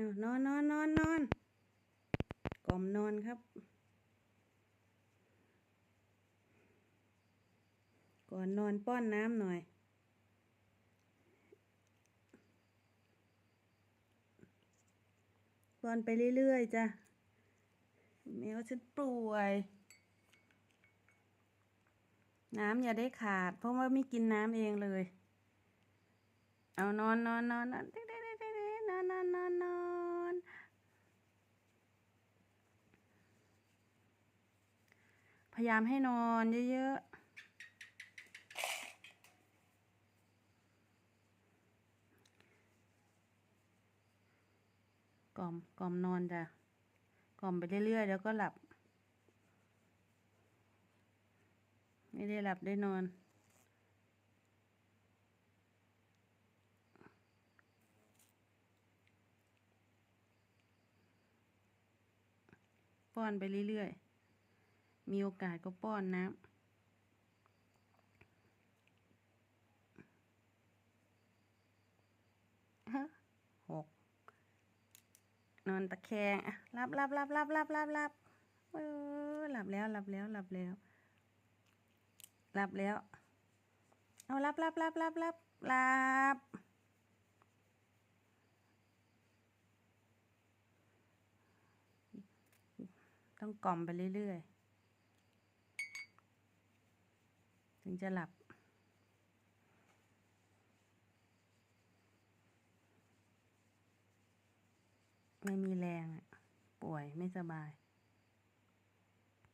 อ้านอนนอนนอนนอนกล่อมนอนครับ ก่อนนอนป้อนน้ำหน่อย ป้อนไปเรื่อยๆจ้ะแมวฉันป่วย น้ำอย่าได้ขาด เพราะว่าไม่กินน้ำเองเลย เอานอนนอนนอนนอนเด็ อนนอนนอนนอนพยายามให้นอนเยอะๆกล่อมกล่อมนอนจ้ะกล่อมไปเรื่อยๆแล้วก็หลับ ไม่ได้หลับได้นอน ป้อนไปเรื่อยๆ มีโอกาสก็ป้อนน้ำหกนอนตะแคงอะรับรับรับรับรับรับรับเออหลับแล้วหลับแล้วหลับแล้วหลับแล้ว เอารับรับรับรับรับหลับ ต้องกล่อมไปเรื่อยๆ ถึงจะหลับ ไม่มีแรงป่วยไม่สบาย